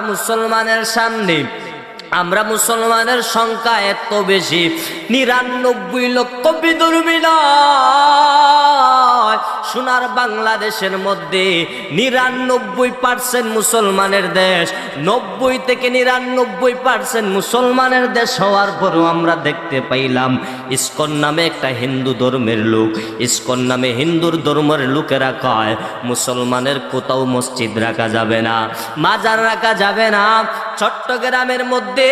মুসলমানের সামনে আমরা মুসলমানের সংখ্যা এত বেশি। নিরানব্বই লক্ষ বিদুর্মী সোনার বাংলাদেশের মধ্যে নিরানব্বই পার্সেন্ট মুসলমানের দেশ। নব্বই থেকে নিরানব্বই পার্সেন্ট মুসলমানের দেশ হওয়ার পরও আমরা দেখতে পাইলাম, ইস্কন নামে একটা হিন্দু ধর্মের লোক। ইস্কন নামে হিন্দুর ধর্মের লোকেরা কয়, মুসলমানের কোথাও মসজিদ রাখা যাবে না, মাজার রাখা যাবে না চট্টগ্রামের মধ্যে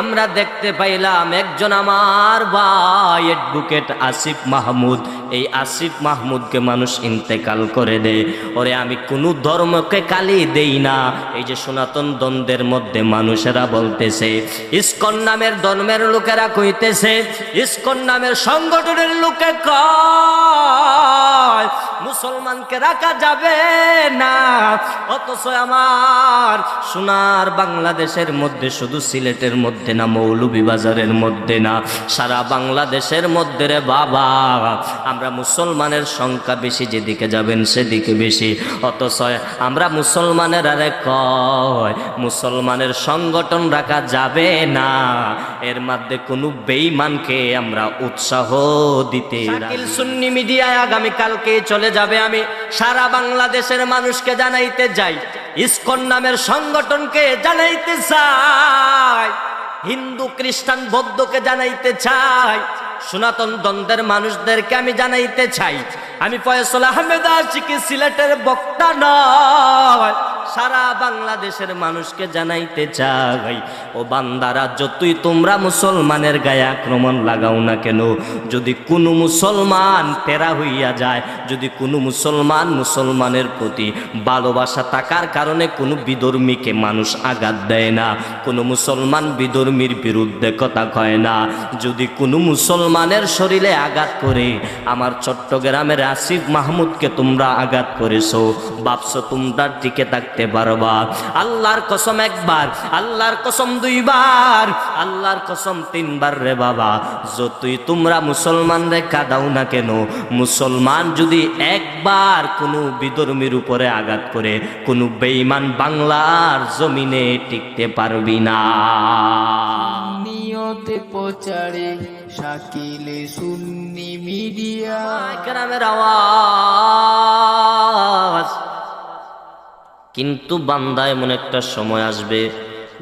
আমরা দেখতে পাইলাম একজন আমার ভাই অ্যাডভোকেট আসিফ মাহমুদ। এই আসিফ মাহমুদকে মানুষ ইন্তেকাল করে দেয়। ওরে, আমি কোনো ধর্মকে কালি দেই না। এই যে সনাতন দ্বন্দ্বের মধ্যে মানুষেরা বলতেছে, ইস্কন নামের ধর্মের লোকেরা কইতেছে, ইস্কন নামের সংগঠনের লোকে কয়, মুসলমানকে রাখা যাবে না। অথচ আমার সোনার বাংলাদেশের মধ্যে শুধু সিলেটের মধ্যে না মৌলভীবাজারের মধ্যে না সারা বাংলাদেশের মধ্যে রে বাবা। আমরা মুসলমানের সংখ্যা বেশি যেদিকে যাবেন সেদিকে বেশি। অথচ আমরা মুসলমানের আরে কয় মুসলমানের সংগঠন রাখা যাবে না। এর মধ্যে কোনো বেইমানকে আমরা উৎসাহ দিতে শাকিল সুন্নি মিডিয়ায় আগামী কালকে চলে যাবে আমি। সারা বাংলাদেশের মানুষকে জানাইতে যাই। ইসকন নামের সংগঠনকে জানাইতে চাই। হিন্দু, খ্রিস্টান, বৌদ্ধকে জানাইতে চাই। সনাতন দ্বন্দ্বের মানুষদেরকে আমি জানাইতে চাই। আমি ফয়সল আহমেদ আশিকি সিলেটের বক্তা নয়। সারা বাংলাদেশের মানুষকে জানাইতে চাই, ও বান্দারা যতই তোমরা মুসলমানের গায়ে আক্রমণ লাগাও না কেন? যদি কোনো মুসলমান তেরা হইয়া যায়, যদি কোনো মুসলমান মুসলমানের প্রতি ভালোবাসা থাকার কারণে কোনো বিধর্মীকে মানুষ আঘাত দেয় না, কোনো মুসলমান বিধর্মীর বিরুদ্ধে কথা কয় না, যদি কোনো মুসলমানের শরীরে আঘাত করে, আমার চট্টগ্রামের আসিফ মাহমুদকে তোমরা আঘাত করেছ, ভাবছ তোমরা টিকে থাকতে পারবা। আল্লাহর কসম একবার আল্লাহর কসম দুইবার আল্লাহর কসম তিনবার রে বাবা। যতই তোমরা মুসলমান রে কাদাও না কেন মুসলমান যদি একবার কোনো বিধর্মীর উপরে আঘাত করে কোনো বেঈমান বাংলার জমিনে টিকতে পারবি না। নিয়তে প্রচারে শাকিলে সুন্নি মিডিয়া। গ্রামের আওয়াজ। কিন্তু বান্দা এমন একটা সময় আসবে,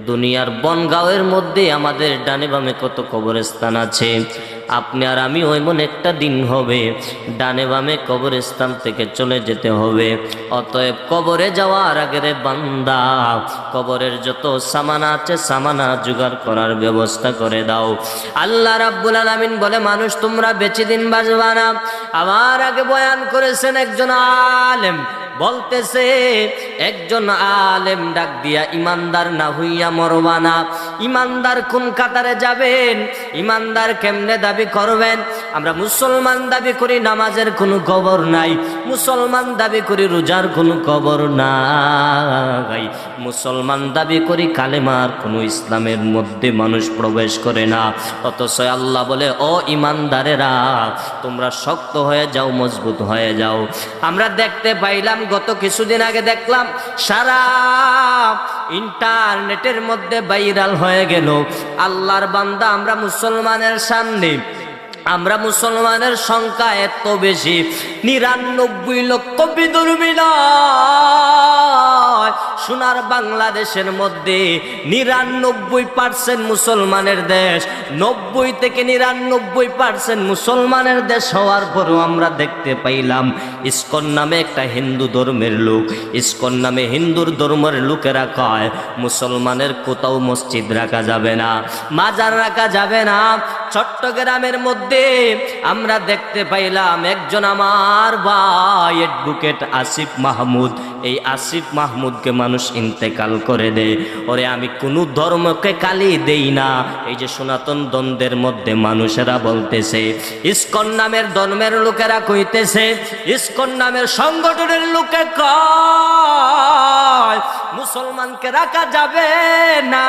দুনিয়ার বনগাঁওয়ের মধ্যে আমাদের ডানে বামে কত কবরস্থান আছে। আপনি আর আমি এমন একটা দিন হবে, ডানে বামে কবরস্থান থেকে চলে যেতে হবে। অতএব কবরে যাওয়ার আগে রে বান্দা, কবরের যত সামানা আছে সামানা জোগাড় করার ব্যবস্থা করে দাও। আল্লাহ রাব্বুল আলামিন বলে, মানুষ, তোমরা বেশি দিন বাঁচবা না। আমার আগে বয়ান করেছেন একজন আলেম বলতেছে, একজন আলেম ডাক দিয়া ইমানদার না হইয়া মরবানা ইমানদার কোন কাতারে যাবেন? ইমানদার কেমনে দাবি করবেন? আমরা মুসলমান দাবি করি নামাজের কোনো খবর নাই। মুসলমান দাবি করি রোজার কোনো খবর নাই। মুসলমান দাবি করি কালেমার কোনো ইসলামের মধ্যে মানুষ প্রবেশ করে না। অথচ আল্লাহ বলে, ও ইমানদারেরা, তোমরা শক্ত হয়ে যাও, মজবুত হয়ে যাও। আমরা দেখতে পাইলাম গত কিছুদিন আগে দেখলাম সারা ইন্টারনেটের মধ্যে বাইরাল হয়ে গেল। আল্লাহর বান্দা, আমরা মুসলমানের সামনে, আমরা মুসলমানের সংখ্যা এত বেশি। নিরানব্বই লক্ষ বিদুর্মী নয় সোনার বাংলাদেশের মধ্যে নিরানব্বই পার্সেন্ট মুসলমানের দেশ। নব্বই থেকে নিরানব্বই পার্সেন্ট মুসলমানের দেশ হওয়ার পরও আমরা দেখতে পাইলাম, ইস্কন নামে একটা হিন্দু ধর্মের লোক। ইস্কন নামে হিন্দুর ধর্মের লোকেরা কয়, মুসলমানের কোথাও মসজিদ রাখা যাবে না, মাজার রাখা যাবে না। চট্টগ্রামের মধ্যে আমরা দেখতে পাইলাম একজন আমার ভাই অ্যাডভোকেট আসিফ মাহমুদ। এই আসিফ মাহমুদকে মানুষ ইন্তেকাল করে দেয়। ওরে, আমি কোনো ধর্মকে কালি দেই না। এই যে সনাতন দ্বন্দ্বের মধ্যে মানুষেরা বলতেছে, ইস্কন নামের ধর্মের লোকেরা কইতেছে, ইস্কন নামের সংগঠনের লোকে কয় মুসলমানকে রাখা যাবে না।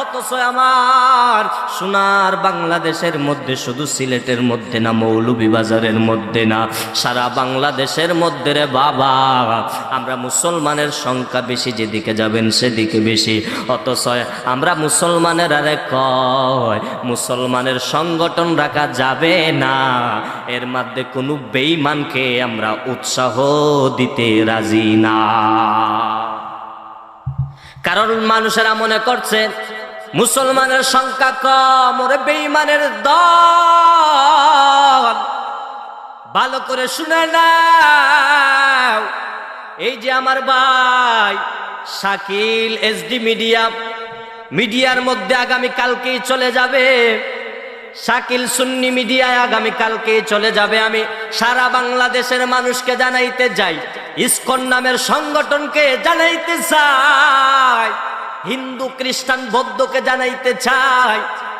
অথচ আমার সোনার বাংলাদেশের মধ্যে শুধু সিলেটের মধ্যে না মৌলভীবাজারের মধ্যে না, সারা বাংলাদেশের মধ্যে রে বাবা। আমরা মুসলমানের সংখ্যা বেশি, যেদিকে যাবেন সেদিকে বেশি। অথচ আমরা মুসলমানের আরে কয়, মুসলমানের সংগঠন রাখা যাবে না। এর মধ্যে কোনো বেইমানকে আমরা উৎসাহ দিতে রাজি না। কারণ মানুষেরা মনে করছে, মুসলমানের সংখ্যা কম, ওরে বেইমানের দল। ভালো করে শুনে নাও। এই যে আমার ভাই শাকিল, এসডি মিডিয়া, মিডিয়ার মধ্যে আগামী কালকেই চলে যাবে। শাকিল সুন্নি মিডিয়ায় আগামী কালকেই চলে যাবে। আমি সারা বাংলাদেশের মানুষকে জানাইতে যাই ইসকন নামের সংগঠনকে জানাইতে চাই। হিন্দু, খ্রিস্টান, বৌদ্ধকে জানাইতে চাই।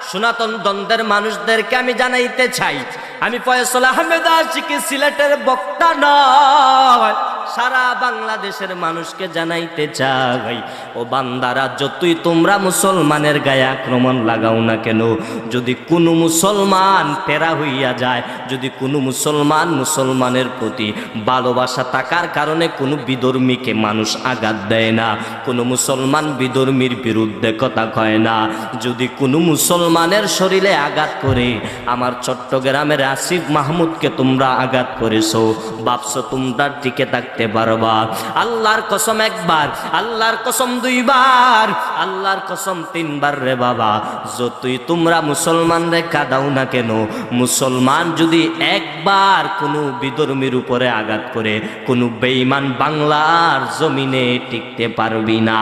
সনাতন দ্বন্দ্বের মানুষদেরকে আমি জানাইতে চাই। আমি ফয়সল আহমেদ আশিকি সিলেটের বক্তা নয়। সারা বাংলাদেশের মানুষকে জানাইতে চাই। ও বান্দারা, যতই তোমরা মুসলমানের গায়ে আক্রমণ লাগাও না কেন, যদি কোনো মুসলমান তেরা হইয়া যায়, যদি কোনো মুসলমান মুসলমানের প্রতি ভালোবাসা থাকার কারণে কোনো বিধর্মীকে মানুষ আঘাত দেয় না, কোনো মুসলমান বিধর্মীর বিরুদ্ধে কথা কয় না, যদি কোনো মুসলমানের শরীরে আঘাত করে, আমার চট্টগ্রামের আসিফ মাহমুদকে তোমরা আঘাত করেছ, ভাবছ তোমরা টিকে থাকতে পারবা। আল্লাহর কসম একবার, আল্লাহর কসম দুইবার, আল্লাহর কসম তিনবার রে বাবা। যতই তোমরা মুসলমান রে কাদাও না কেন, মুসলমান যদি একবার কোনো বিধর্মীর উপরে আঘাত করে, কোনো বেঈমান বাংলার জমিনে টিকতে পারবি না।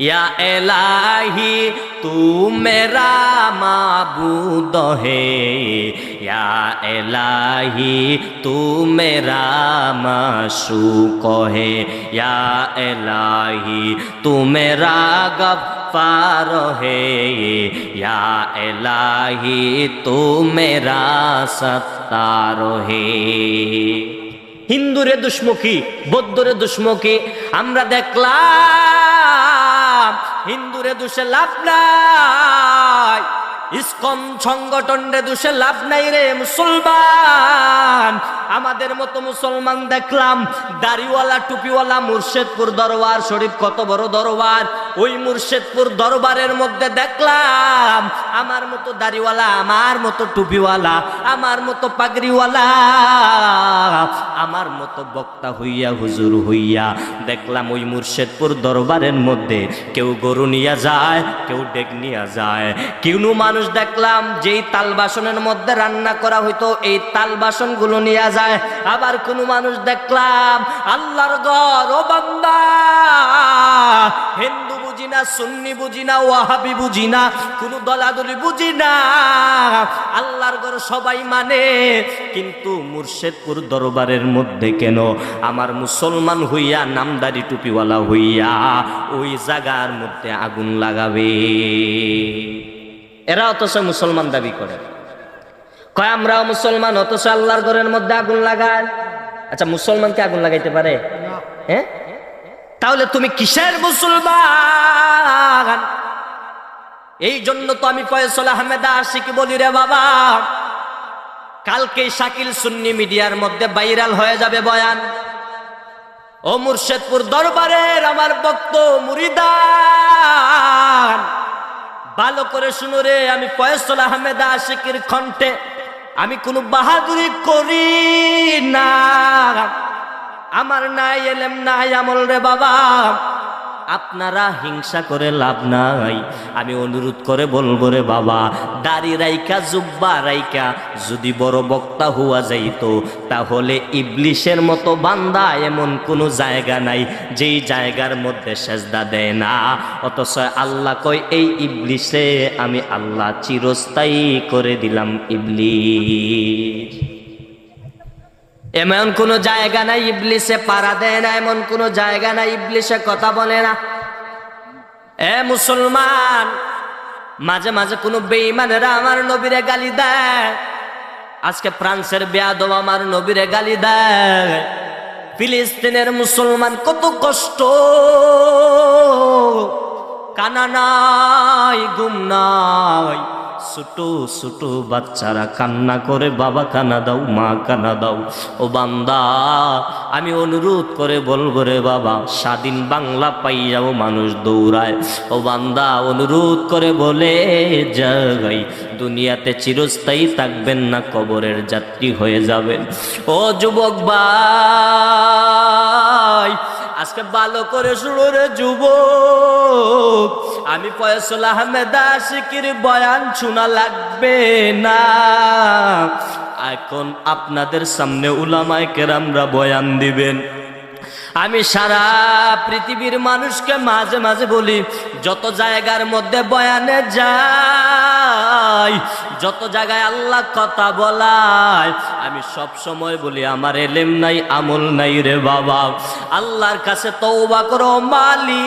या इलाही तू मेरा माबूद है या इलाही तू मेरा माशूक है या इलाही तू मेरा गफ्फार है या इलाही तू मेरा सत्तार है হিন্দুরে দুশ্মুখী বৌদ্ধরে দুশ্মুখী আমরা দেখলাম হিন্দুরে দুষে লাভ নাই, ইসকন সংগঠন রে দুষে লাভ নাই রে মুসলমান। আমাদের মতো মুসলমান দেখলাম, দাড়িওয়ালা, টুপিওয়ালা, মুর্শেদপুর দরবার, শরীফ কত বড় দরবার। ওই মুর্শেদপুর দরবারের মধ্যে দেখলাম, আমার মতো দাড়িওয়ালা, আমার মতো টুপিওয়ালা, আমার মতো পাগড়িওয়ালা, আমার মতো বক্তা হইয়া, হুজুর হইয়া। দেখলাম ওই মুর্শেদপুর দরবারের মধ্যে কেউ গরু নিয়ে যায়, কেউ ডেক নিয়ে যায়। কেউ মানুষ দেখলাম, যেই তাল বাসনের মধ্যে রান্না করা হইতো, এই তাল বাসনগুলো নিয়ে যায়। আবার কোনো মানুষ দেখলাম, আল্লাহর ঘর, ও বান্দা, হিন্দু না সুন্নি বুঝি না ওয়াহাবি বুঝি না কোনো দলাদলি বুঝি না আল্লাহর ঘর সবাই মানে কিন্তু মুর্শেদপুর দরবারের মধ্যে কেন আমার মুসলমান হইয়া নামদারি টুপিওয়ালা হইয়া ওই জায়গার মধ্যে আগুন লাগাবে? এরা অথচ মুসলমান দাবি করে। কয় আমরাও মুসলমান অথচ আল্লাহর ঘরের মধ্যে আগুন লাগায়। আচ্ছা মুসলমানকে আগুন লাগাইতে পারে? হ্যাঁ? তাহলে তুমি কিসের মুসলমান? এই জন্য তো আমি ফয়সল আহমেদ আশিকি বলি রে বাবা কালকে শাকিল সুন্নি মিডিয়ার মধ্যে ভাইরাল হয়ে যাবে বয়ান। ও মুর্শেদপুর দরবারের আমার ভক্ত মুরিদান, ভালো করে শুনো রে, আমি ফয়সল আহমেদ আশিকির কণ্ঠে আমি কোনো বাহাদুরি করি না। আমার নাই, এলেম নাই, আমল রে বাবা। আপনারা হিংসা করে লাভ নাই। আমি অনুরোধ করে বলব রে বাবা, দাড়ি রাইকা জুব্বা রাইকা যদি বড় বক্তা হওয়া যাইতো, তাহলে ইবলিশের মতো বান্দা এমন কোনো জায়গা নাই, যেই জায়গার মধ্যে সেজদা দেয় না। অথচ আল্লাহ কয়, এই ইবলিশে আমি আল্লাহ চিরস্থায়ী করে দিলাম ইবলিশ। এমন কোনো জায়গা নাই ইবলিশে পাড়া দেয় না, এমন কোনো জায়গা নাই ইবলিশে কথা বলে না। এ মুসলমান, মাঝে মাঝে কোনো বেইমানেরা আমার নবীরে গালি দেয়। আজকে ফ্রান্সের বেয়াদব আমার নবীরে গালি দেয়। ফিলিস্তিনের মুসলমান কত কষ্ট। কানা নাই গুম নাই। ছোট ছোট বাচ্চারা কান্না করে, বাবা, কানা দাও, মা, কানা দাও। ও বান্দা, আমি অনুরোধ করে বলব রে বাবা, স্বাধীন বাংলা পাই পাইয়াও মানুষ দৌড়ায়। ও বান্দা, অনুরোধ করে বলে যাই দুনিয়াতে চিরস্থায়ী থাকবেন না, কবরের যাত্রী হয়ে যাবেন। ও যুবক ভাই আজকে ভালো করে শুনো রে যুবক, আমি ফয়সল আহমেদ আশিকির বয়ান শোনা লাগবে না। এখন আপনাদের সামনে উলামায় কেরামরা বয়ান দিবেন। আমি সারা পৃথিবীর মানুষকে মাঝে মাঝে বলি, যত জায়গার মধ্যে বয়ানে যত জায়গায় আল্লাহ কথা বলায় আমি সব সময় বলি, আমার এলেম নাই, আমল নাই রে বাবা। আল্লাহর কাছে তৌবা করো, মালিক।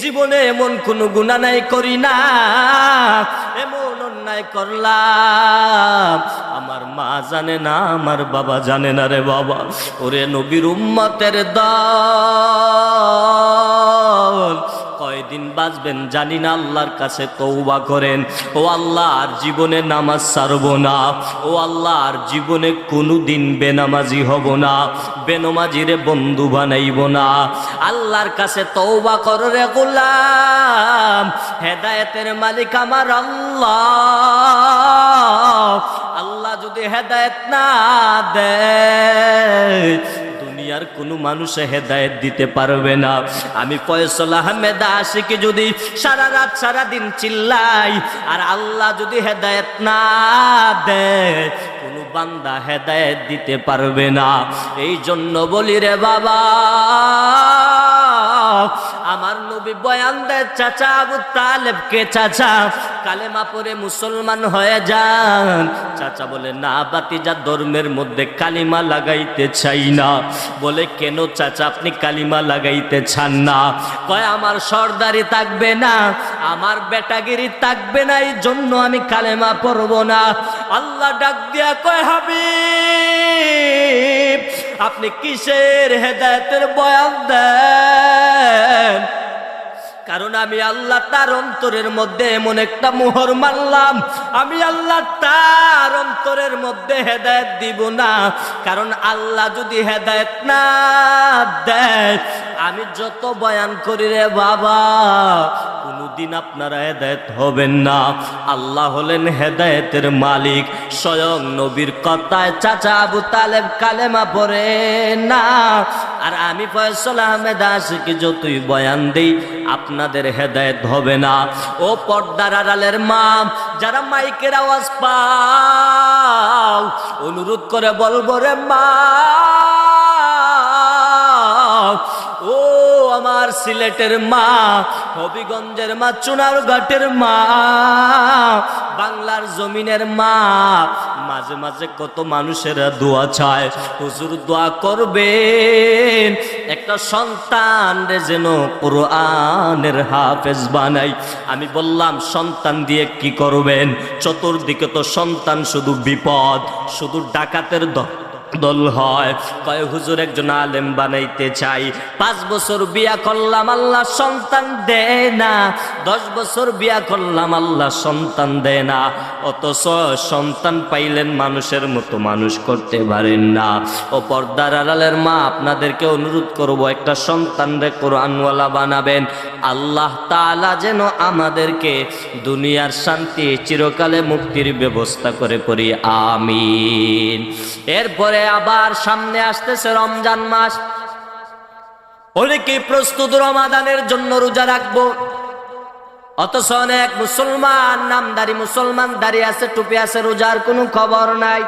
জীবনে এমন কোনো গুণা নাই করি না, এমন অন্যায় করলাম। আমার মা জানে না, আমার বাবা জানে না রে বাবা। ওরে নবীর উম্মতের দল। কয়দিন বাঁচবেন জানি না, আল্লাহর কাছে তৌবা করেন। ও আল্লাহ, আর জীবনে নামাজ ছাড়ব না। ও আল্লাহ, আর জীবনে কোনো দিন বেনামাজি হব না, বেনমাজিরে বন্ধু বানাইব না। আল্লাহর কাছে তৌবা কর রে গোলাম, হেদায়েতের মালিক আমার আল্লাহ। আল্লাহ যদি হেদায়েত না দেয় দুনিয়ার কোনো মানুষে হেদায়ত দিতে পারবে না। আমি ফয়সল আহমেদ আশিকে যদি সারা রাত, সারা দিন চিল্লাই, আর আল্লাহ যদি হেদায়ত না দেয়, কোনো বান্দা হেদায়ত দিতে পারবে না। এই জন্য বলি রে বাবা আমার নবী বয়ান দেয়, চাচা আবু তালেবকে চাচা? কালেমা পরে মুসলমান হয়ে যান। চাচা বলে, না বাতি বাতিজা, ধর্মের মধ্যে কালিমা লাগাইতে চাই না। বলে, কেন চাচা, আপনি কালিমা লাগাইতে চান না? কয়, আমার সর্দারি থাকবে না, আমার বেটাগিরি থাকবে না এই জন্য আমি কালেমা পড়ব না। আল্লাহ ডাক দিয়া কয়, হাবিব আপনি কিসের হেদায়তের বয়ান দেন? কারণ আমি আল্লাহ তার অন্তরের মধ্যে এমন একটা মোহর মারলাম আমি আল্লাহ তার অন্তরের মধ্যে হেদায়ত দিব না। কারণ আল্লাহ যদি হেদায়ত না দেয় আমি যত বয়ান করি রে বাবা, কোনদিন আপনারা হেদায়ত হবেন না। আল্লাহ হলেন হেদায়েতের মালিক, স্বয়ং নবীর কথায় চাচা আবু তালেব কালেমা পড়ে না। আর আমি ফয়সল আহমেদ আশিকি যতই বয়ান দিই, আপনাদের হেদায়েত হবে না। ও পর্দার আড়ালের মা, যারা মাইকের আওয়াজ পাও, অনুরোধ করে বলব রে মা ও আমার সিলেটের মা, হবিগঞ্জের মা চুনার ঘাটের মা, বাংলার জমিনের মা, মাঝে মাঝে কত মানুষেরা দোয়া চায়, হুজুর দোয়া করবেন। একটা সন্তান রে যেন কোরআনের হাফেজ বানাই। আমি বললাম, সন্তান দিয়ে কি করবেন? চতুর্দিকে তো সন্তান, শুধু বিপদ, শুধু ডাকাতের দল। দল হয়। কয়, হুজুর, একজন আলেম বানাইতে চাই। পাঁচ বছর বিয়া করলাম, আল্লাহ সন্তান দেয় না। দশ বছর বিয়া করলাম, আল্লাহ সন্তান দেয় না। অথচ সন্তান পাইলেন মানুষের মতো মানুষ করতে পারেন না। ও পর্দার আড়ালের মা, আপনাদেরকে অনুরোধ করব, একটা সন্তান রে কোরআনওয়ালা বানাবেন। আল্লাহ তাআলা যেন আমাদেরকে দুনিয়ার শান্তি, চিরকালে মুক্তির ব্যবস্থা করে পড়ি আমিন। এরপরে আবার সামনে আসতেছে রমজান মাস। অনেকে প্রস্তুত রমাদানের জন্য রোজা রাখব? অথচ অনেক মুসলমান, নামদারি মুসলমান দাঁড়িয়ে আছে, টুপি আছে, রোজার কোনো খবর নাই।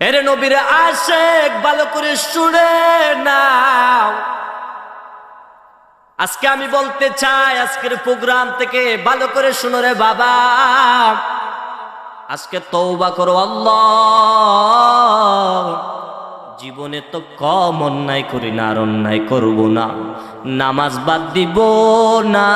এর নবীর আশেক, ভালো করে শুনে নাও। আজকে আমি বলতে চাই, আজকের প্রোগ্রাম থেকে ভালো করে শুনো রে বাবা। আজকে তৌবা করো, আল্লাহ। জীবনে তো কম অন্যায় করি না, আর অন্যায় করব না। নামাজ বাদ দিব না।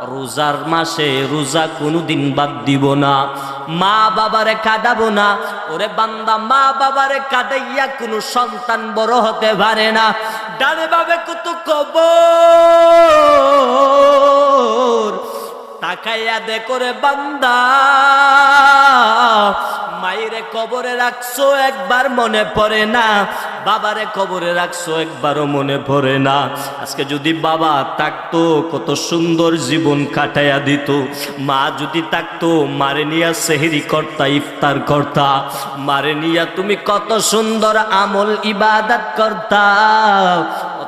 রোজার মাসে রোজা কোনোদিন বাদ দিব না। মা বাবারে কাঁদাবো না। ওরে বান্দা, মা বাবারে কাঁদাইয়া কোনো সন্তান বড় হতে পারে না। ডানে বাবে কত কবর। তাকাইয়া দে করে বান্দা, মায়েরে কবরে রাখছো একবার মনে পড়ে না, বাবারে কবরে রাখছো একবারও মনে পড়ে না। আজকে যদি বাবা থাকতো, কত সুন্দর জীবন কাটাইয়া দিত। মা যদি থাকতো, মারে নিয়া সেহেরি কর্তা, ইফতার কর্তা। মারে নিয়া তুমি কত সুন্দর আমল ইবাদত কর্তা।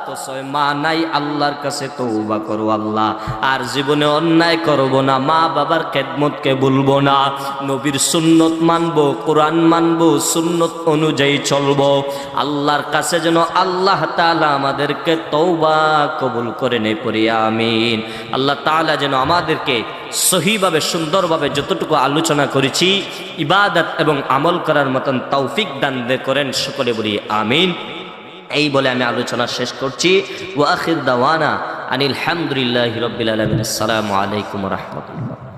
অথচ মা নাই, আল্লাহর কাছে তৌবা করো আল্লাহ। আর জীবনে অন্যায় করব না, মা বাবার খেদমতকে বলব না। নবীর সুন্নত মানবো, কোরআন মানবো, সুন্নত অনুযায়ী চলবো। আল্লাহর কাছে যেন আল্লাহ তাআলা আমাদেরকে তৌবা কবুল করে নে পড়ি, আমিন। আল্লাহ তাআলা যেন আমাদেরকে সহিভাবে, সুন্দরভাবে যতটুকু আলোচনা করেছি, ইবাদত এবং আমল করার মতন তৌফিক দান করেন, সকলে বলি, আমিন। এই বলে আমি আলোচনা শেষ করছি। ওয়াখির দাওয়ানা আনিল হামদুলিল্লাহ রাব্বিল আলমিন। আসসালামু আলাইকুম রাহমাতুল্লাহ।